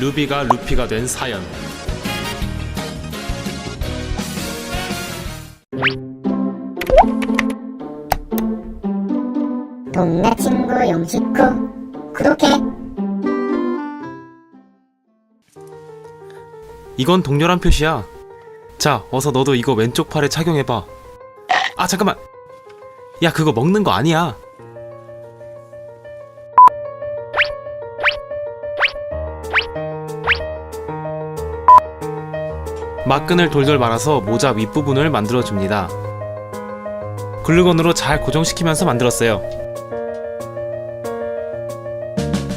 루비가 루피가 된 사연. 동네 친구 용식구 구독해. 이건 동렬한 표시야. 자 어서 너도 이거 왼쪽 팔에 착용해봐. 아 잠깐만. 야 그거 먹는 거 아니야 막끈을 돌돌 말아서 모자 윗부분을 만들어줍니다 글루건으로 잘 고정시키면서 만들었어요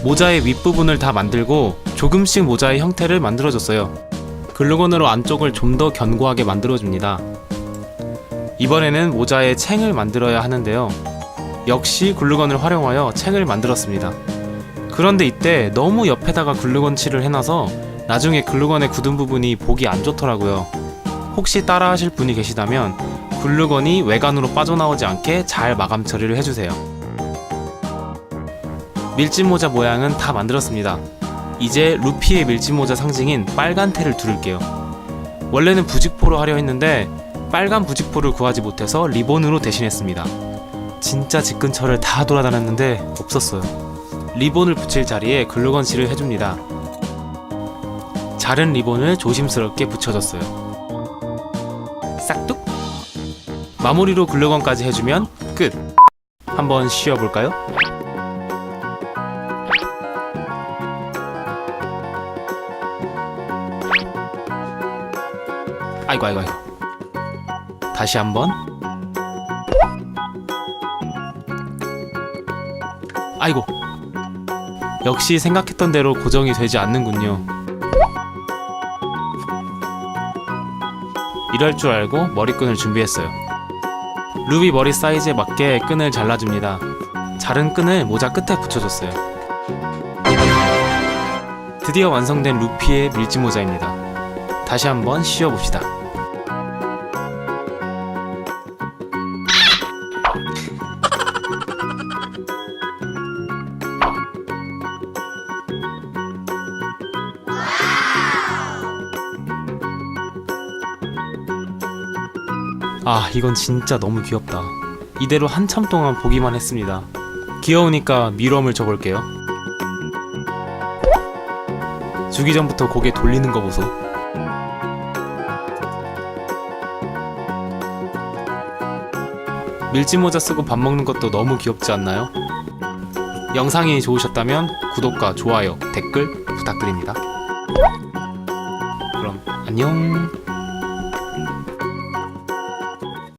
모자의 윗부분을 다 만들고 조금씩 모자의 형태를 만들어줬어요 글루건으로 안쪽을 좀 더 견고하게 만들어줍니다. 이번에는 모자에 챙을 만들어야 하는데요. 역시 글루건을 활용하여 챙을 만들었습니다. 그런데 이때 너무 옆에다가 글루건 칠을 해놔서 나중에 글루건의 굳은 부분이 보기 안 좋더라고요. 혹시 따라 하실 분이 계시다면 글루건이 외관으로 빠져나오지 않게 잘 마감 처리를 해주세요. 밀짚 모자 모양은 다 만들었습니다. 이제 루피의 밀짚 모자 상징인 빨간 테를 두를게요. 원래는 부직포로 하려 했는데 빨간 부직포를 구하지 못해서 리본으로 대신했습니다. 진짜 집 근처를 다 돌아다녔는데 없었어요. 리본을 붙일 자리에 글루건 실을 해줍니다. 자른 리본을 조심스럽게 붙여줬어요. 싹둑? 마무리로 글루건까지 해주면 끝! 한번 쉬어볼까요? 아이고 아이고 아이고 다시 한번 아이고 역시 생각했던 대로 고정이 되지 않는군요 이럴 줄 알고 머리끈을 준비했어요. 루비 머리 사이즈에 맞게 끈을 잘라줍니다. 자른 끈을 모자 끝에 붙여줬어요. 드디어 완성된 루피의 밀짚 모자입니다. 다시 한번 씌워봅시다 아, 이건 진짜 너무 귀엽다. 이대로 한참 동안 보기만 했습니다. 귀여우니까 미럼을 줘볼게요. 주기 전부터 고개 돌리는 거 보소. 밀짚 모자 쓰고 밥 먹는 것도 너무 귀엽지 않나요? 영상이 좋으셨다면 구독과 좋아요, 댓글 부탁드립니다. 그럼 안녕.